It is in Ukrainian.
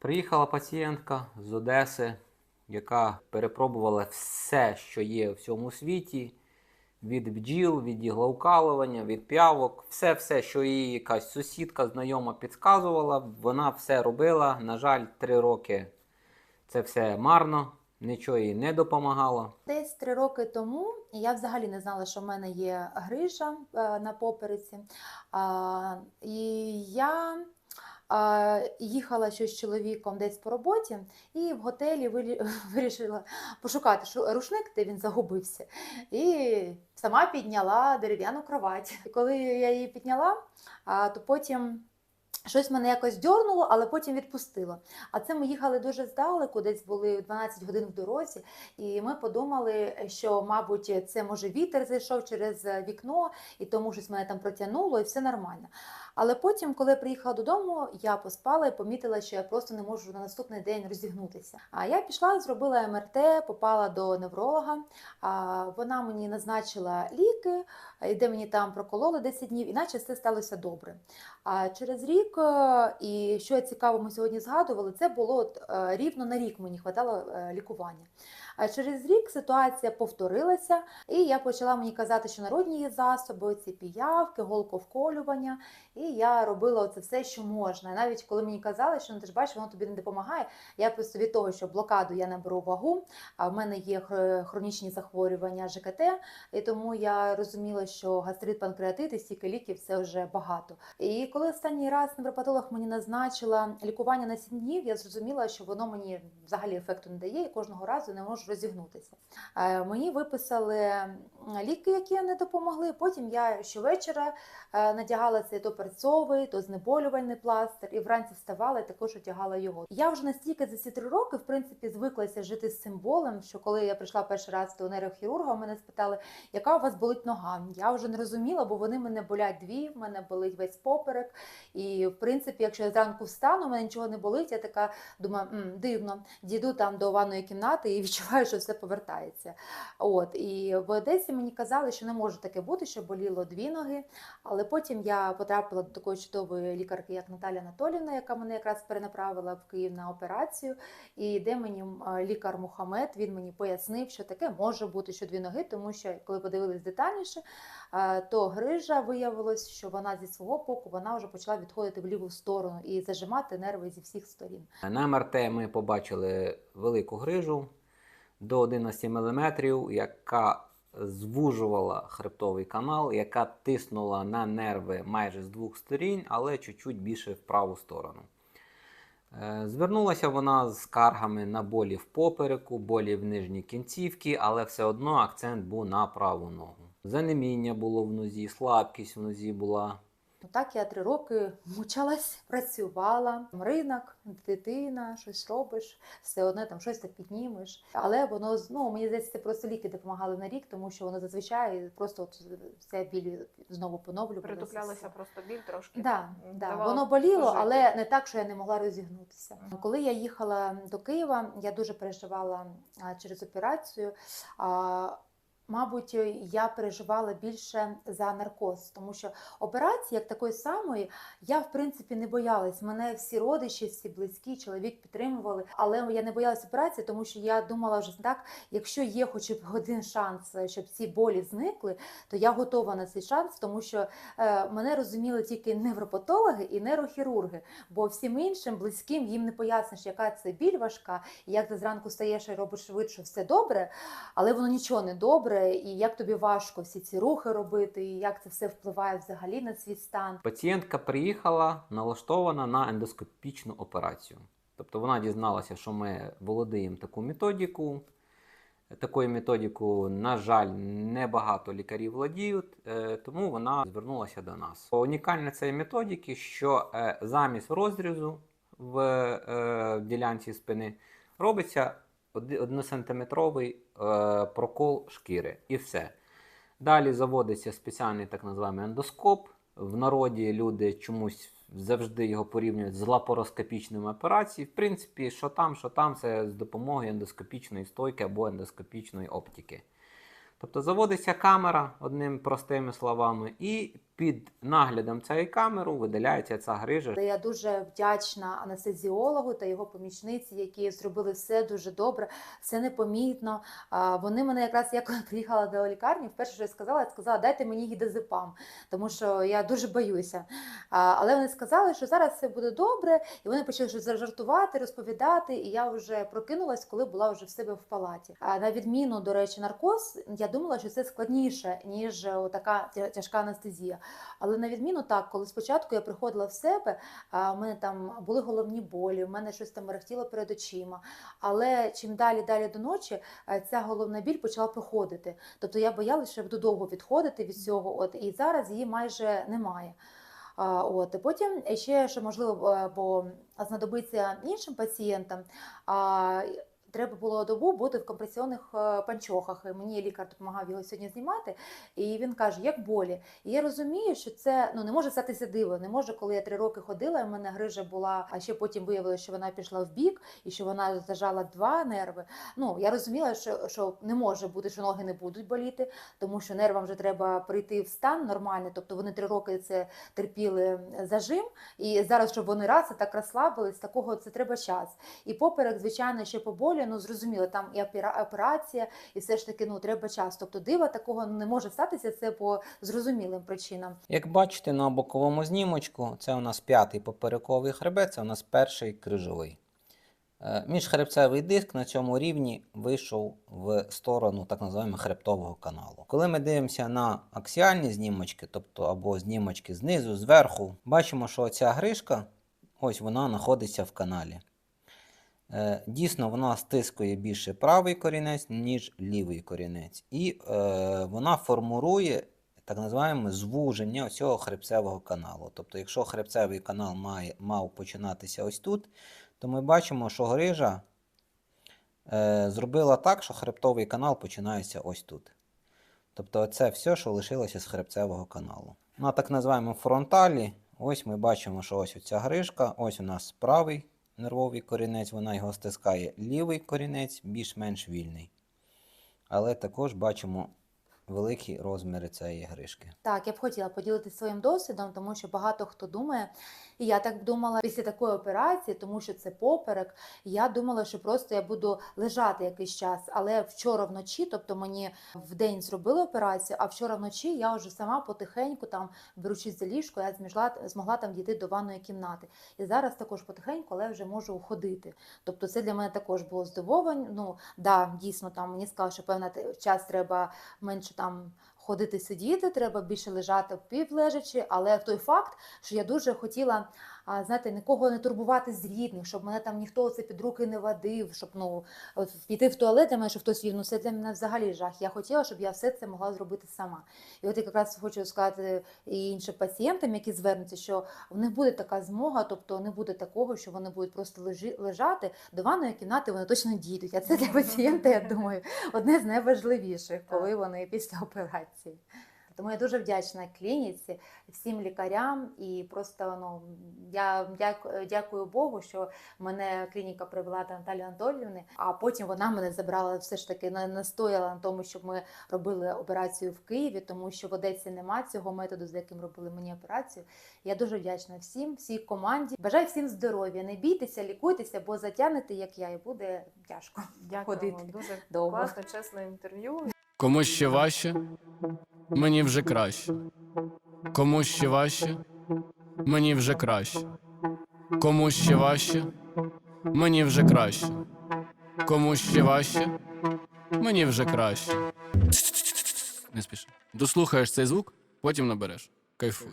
Приїхала пацієнтка з Одеси, яка перепробувала все, що є в цьому світі: від бджіл, від іглоукалування, від п'явок, все, все, що їй якась сусідка, знайома підказувала, вона все робила. На жаль, три роки це все марно, нічого їй не допомагало. Десь три роки тому я взагалі не знала, що в мене є грижа е, на попереці. І я їхала щось з чоловіком десь по роботі, і в готелі вирішила пошукати шу- рушник, де він загубився. І сама підняла дерев'яну кровать. Коли я її підняла, то потім. Щось мене якось дьорнуло, але потім відпустило. А це ми їхали дуже здалеку, десь були 12 годин в дорозі, і ми подумали, що, мабуть, це може вітер зайшов через е, вікно, і тому щось мене там протягнуло, і все нормально. Але потім, коли я приїхала додому, я поспала і помітила, що я просто не можу на наступний день розігнутися. А я пішла, зробила МРТ, попала до невролога. А вона мені назначила ліки, і де мені там прокололи 10 днів, іначе все сталося добре. А через рік, е, і що я цікаво, ми сьогодні згадували, це було от, е, рівно на рік мені хватало е, лікування. А через рік ситуація повторилася, і я почала мені казати, що народні засоби, ці піявки, голковколювання. І я робила це все, що можна. Навіть коли мені казали, що ну, ти ж бачиш, воно тобі не допомагає. Я просто від того, що блокаду я наберу вагу, а в мене є хронічні захворювання ЖКТ, і тому я розуміла, що гастрит, панкреатит і стільки ліків це вже багато. І коли останній раз невропатолог мені назначила лікування на 7 днів, я зрозуміла, що воно мені взагалі ефекту не дає, і кожного разу не можу розігнутися. Е, Мені виписали ліки, які не допомогли. Потім я щовечора е, надягала цей то перцовий, то знеболювальний пластир, і вранці вставала і також одягала його. Я вже настільки за ці три роки, в принципі, звиклася жити з цим болем, що коли я прийшла перший раз до нейрохірурга, мене спитали, яка у вас болить нога. Я вже не розуміла, бо вони мене болять дві, в мене болить весь поперек. І в принципі, якщо я зранку встану, мене нічого не болить, я така думаю, «М, дивно, дійду там до ванної кімнати і відчуваю, що все повертається. От і в Одесі мені казали, що не може таке бути, що боліло дві ноги. Але потім я потрапила до такої чудової лікарки, як Наталя Анатолівна, яка мене якраз перенаправила в Київ на операцію. І де мені лікар Мухамед він мені пояснив, що таке може бути, що дві ноги, тому що коли подивились детальніше, то грижа виявилось, що вона зі свого боку вона вже почала відходити в ліву сторону і зажимати нерви зі всіх сторін. На МРТ ми побачили велику грижу до 11 мм, яка звужувала хребтовий канал, яка тиснула на нерви майже з двох сторін, але чуть-чуть більше в праву сторону. Е, Звернулася вона з скаргами на болі в попереку, болі в нижній кінцівці, але все одно акцент був на праву ногу. Занеміння було в нозі, слабкість в нозі була. Ну так я три роки мучилась, працювала, ринок, дитина, щось робиш, все одно там щось так піднімеш. Але воно ну, мені здається, це просто ліки допомагали на рік, тому що воно зазвичай просто от вся біль знову поновлювалася. Притуплялася просто біль трошки. Да, да. Воно боліло, пожити. але не так, що я не могла розігнутися. Коли я їхала до Києва, я дуже переживала через операцію. Мабуть, я переживала більше за наркоз, тому що операції, як такої самої, я в принципі не боялась. Мене всі родичі, всі близькі, чоловік підтримували. Але я не боялась операції, тому що я думала вже так: якщо є хоч один шанс, щоб ці болі зникли, то я готова на цей шанс, тому що е, мене розуміли тільки невропатологи і нейрохірурги, бо всім іншим близьким їм не поясниш, яка це біль важка, і як ти зранку стаєш і робиш вид, що все добре, але воно нічого не добре, і як тобі важко всі ці рухи робити, і як це все впливає взагалі на свій стан. Пацієнтка приїхала налаштована на ендоскопічну операцію. Тобто вона дізналася, що ми володіємо таку методику. Такою методику, на жаль, небагато лікарів владіють, е, тому вона звернулася до нас. Унікальне цієї методики, що е, замість розрізу в е, ділянці спини робиться 1-сантиметровий прокол шкіри і все. Далі заводиться спеціальний так називаємо ендоскоп. В народі люди чомусь завжди його порівнюють з лапароскопічними операціями. В принципі, що там, що там, це з допомогою ендоскопічної стойки або ендоскопічної оптики. Тобто заводиться камера, одним простими словами, і під наглядом цієї камери видаляється ця грижа. Я дуже вдячна анестезіологу та його помічниці, які зробили все дуже добре, все непомітно. Вони мене якраз я приїхала до лікарні, вперше що я сказала, я сказала, дайте мені гідезепам, тому що я дуже боюся. Але вони сказали, що зараз все буде добре, і вони почали щось жартувати, розповідати. І я вже прокинулась, коли була вже в себе в палаті. А на відміну, до речі, наркоз, я думала, що це складніше ніж така тяжка анестезія. Але на відміну так, коли спочатку я приходила в себе, у мене там були головні болі, у мене щось там мерехтіло перед очима. Але чим далі далі до ночі, е, ця головна біль почала проходити. Тобто я боялася, що я буду довго відходити від цього. От і зараз її майже немає. От і потім ще що можливо, бо знадобиться іншим пацієнтам. Треба було добу бути в компресіонних е, панчохах. І Мені лікар допомагав його сьогодні знімати, і він каже, як болі. І я розумію, що це ну не може статися диво. Не може, коли я три роки ходила, і в мене грижа була, а ще потім виявилося, що вона пішла в бік і що вона зажала два нерви. Ну я розуміла, що, що не може бути, що ноги не будуть боліти, тому що нервам вже треба прийти в стан нормальний. Тобто вони три роки це терпіли зажим, і зараз, щоб вони раз так розслабились, такого це треба час. І поперек, звичайно, ще по болі, ну зрозуміло, там і операція, і все ж таки ну треба час. Тобто дива такого не може статися це по зрозумілим причинам. Як бачите на боковому знімочку, це у нас п'ятий поперековий хребет, це у нас перший крижовий. Е, Міжхребцевий диск на цьому рівні вийшов в сторону так називаємо хребтового каналу. Коли ми дивимося на аксіальні знімочки, тобто або знімочки знизу, зверху, бачимо, що ця гришка, ось вона знаходиться в каналі. Е, Дійсно, вона стискує більше правий корінець, ніж лівий корінець. І е, вона формує так називаємо звуження цього хребцевого каналу. Тобто, якщо хребцевий канал має, мав починатися ось тут, то ми бачимо, що грижа е, зробила так, що хребтовий канал починається ось тут. Тобто, це все, що лишилося з хребцевого каналу. На так називаємо фронталі, ось ми бачимо, що ось ця грижка, ось у нас правий нервовий корінець, вона його стискає лівий корінець, більш-менш вільний. Але також бачимо великі розміри цієї гришки. Так, я б хотіла поділитися своїм досвідом, тому що багато хто думає, і я так думала після такої операції, тому що це поперек. Я думала, що просто я буду лежати якийсь час. Але вчора вночі, тобто мені в день зробили операцію, а вчора вночі я вже сама потихеньку там беручись за ліжко, я змогла, змогла там дійти до ванної кімнати. І зараз також потихеньку, але вже можу ходити. Тобто це для мене також було здивовано. Ну да, дійсно там мені сказали, що певний час треба менше там ходити сидіти, треба більше лежати півлежачи, але той факт, що я дуже хотіла. А знаєте, нікого не турбувати з рідних, щоб мене там ніхто це під руки не водив, щоб ну піти в туалет, для мене, щоб хтось вів, ну це для мене взагалі жах. Я хотіла, щоб я все це могла зробити сама. І от я якраз хочу сказати і іншим пацієнтам, які звернуться, що в них буде така змога, тобто не буде такого, що вони будуть просто лежи, лежати до ванної кімнати, вони точно дійдуть. А це для пацієнта, я думаю, одне з найважливіших, коли вони після операції. Тому я дуже вдячна клініці, всім лікарям і просто ну я дякую, дякую Богу, що мене клініка привела до Наталі Анатоліївни, а потім вона мене забрала все ж таки на- настояла на тому, щоб ми робили операцію в Києві, тому що в Одесі нема цього методу, з яким робили мені операцію. Я дуже вдячна всім, всій команді. Бажаю всім здоров'я. Не бійтеся, лікуйтеся, бо затягнете, як я, і буде тяжко. Дякуємо. ходити Дуже довго. класне, чесне інтерв'ю. Комусь ще важче, мені вже краще. Комусь ще важче, мені вже краще. Комусь ще важче, мені вже краще. Комусь ще важче, мені вже краще. Не спіши. Дослухаєш цей звук, потім набереш. Кайфуй.